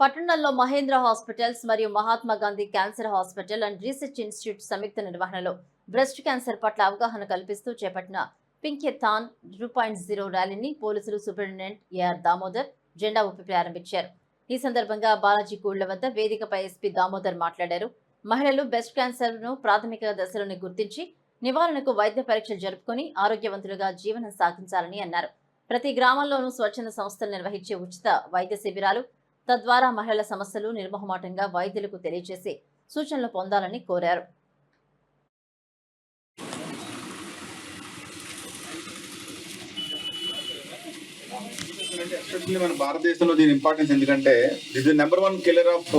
పట్టణంలో మహేంద్ర హాస్పిటల్స్ మరియు Mahatma Gandhi cancer hospital and research institute సంయుక్త నిర్వహణలో బ్రెస్ట్ క్యాన్సర్ పట్ల అవగాహన కల్పిస్తూ చేపట్టిన పింకెథాన్ టూ పాయింట్ జీరో ర్యాలీని పోలీసులు సూపరింటెండెంట్ ఏఆర్ దామోదర్ జెండా ఊపి ప్రారంభించారు. ఈ సందర్భంగా బాలాజీ కూళ్ళ వద్ద వేదికపై ఎస్పీ దామోదర్ మాట్లాడారు. మహిళలు బ్రెస్ట్ క్యాన్సర్ను ప్రాథమిక దశలోనే గుర్తించి నివారణకు వైద్య పరీక్షలు జరుపుకొని ఆరోగ్యవంతులుగా జీవనం సాగించాలని అన్నారు. ప్రతి గ్రామంలోనూ స్వచ్ఛంద సంస్థలు నిర్వహించే ఉచిత వైద్య శిబిరాలు తద్వారా మహిళల సమస్యలు నిర్మోహమాటంగా వైద్యులకు తెలియజేసి సూచనలు పొందాలని కోరారు. ఎస్పెషల్లీ మన భారతదేశంలో దీని ఇంపార్టెన్స్ ఎందుకంటే this number one killer of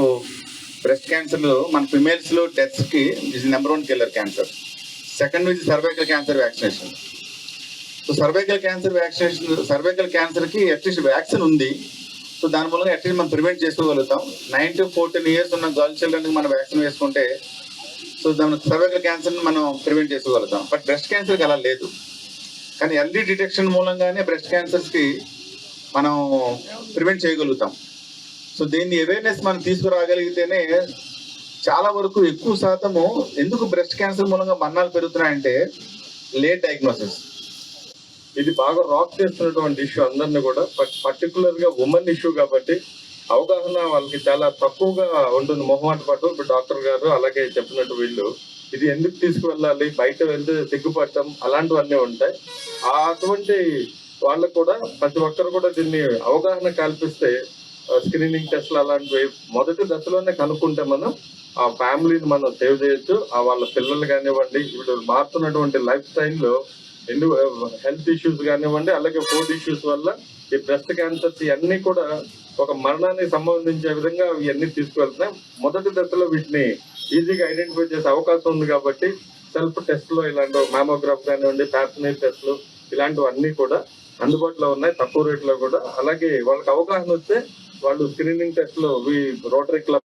breast cancer మన ఫిమేల్స్లో డెత్స్కి this number one killer cancer second ఇది cervical cancer vaccination so cervical cancer vaccination cervical క్యాన్సర్కి అట్లీస్ట్ వ్యాక్సిన్ ఉంది. సో దాని మూలంగా అట్లీస్ట్ మనం ప్రివెంట్ చేసుకోగలుగుతాం. నైన్ టు ఫోర్టీన్ ఇయర్స్ ఉన్న గర్ల్ చిల్డ్రన్ మనం వ్యాక్సిన్ వేసుకుంటే సో దాని సర్వైకల్ క్యాన్సర్ మనం ప్రివెంట్ చేసుకోగలుగుతాం. బట్ బ్రెస్ట్ క్యాన్సర్కి అలా లేదు. కానీ ఎర్లీ డిటెక్షన్ మూలంగానే బ్రెస్ట్ క్యాన్సర్స్కి మనం ప్రివెంట్ చేయగలుగుతాం. సో దీన్ని అవేర్నెస్ మనం తీసుకురాగలిగితేనే చాలా వరకు ఎక్కువ శాతము ఎందుకు బ్రెస్ట్ క్యాన్సర్ మూలంగా మరణాలు పెరుగుతున్నాయంటే లేట్ డయాగ్నోసిస్ ఇది బాగా రాక్ చేస్తున్నటువంటి ఇష్యూ అందరిని కూడా బట్ పర్టికులర్గా ఉమెన్ ఇష్యూ కాబట్టి అవగాహన వాళ్ళకి చాలా తక్కువగా ఉంటుంది మొహమాట పట్టు ఇప్పుడు డాక్టర్ గారు అలాగే చెప్పినట్టు వీళ్ళు ఇది ఎందుకు తీసుకువెళ్ళాలి బయట వెళ్తే సిగ్గుపడటం అలాంటివన్నీ ఉంటాయి. అటువంటి వాళ్ళకు కూడా ప్రతి ఒక్కరు కూడా దీన్ని అవగాహన కల్పిస్తే స్క్రీనింగ్ టెస్ట్లు అలాంటివి మొదటి దశలోనే కనుక్కుంటే మనం ఆ ఫ్యామిలీని మనం సేవ్ చేయొచ్చు. ఆ వాళ్ళ పిల్లలు కానివ్వండి ఇప్పుడు మారుతున్నటువంటి లైఫ్ స్టైల్లో ఎందు హెల్త్ ఇష్యూస్ కానివ్వండి అలాగే ఫుడ్ ఇష్యూస్ వల్ల ఈ బ్రెస్ట్ క్యాన్సర్స్ ఇవన్నీ కూడా ఒక మరణానికి సంబంధించే విధంగా ఇవన్నీ తీసుకువెళ్తున్నాయి. మొదటి దశలో వీటిని ఈజీగా ఐడెంటిఫై చేసే అవకాశం ఉంది కాబట్టి సెల్ఫ్ టెస్ట్లో ఇలాంటి మామోగ్రాఫ్ కానివ్వండి ప్యాథనైజ్ టెస్ట్లు ఇలాంటివన్నీ కూడా అందుబాటులో ఉన్నాయి తక్కువ రేట్లో కూడా. అలాగే వాళ్ళకి అవగాహన వస్తే వాళ్ళు స్క్రీనింగ్ టెస్ట్లు రోటరీ క్లబ్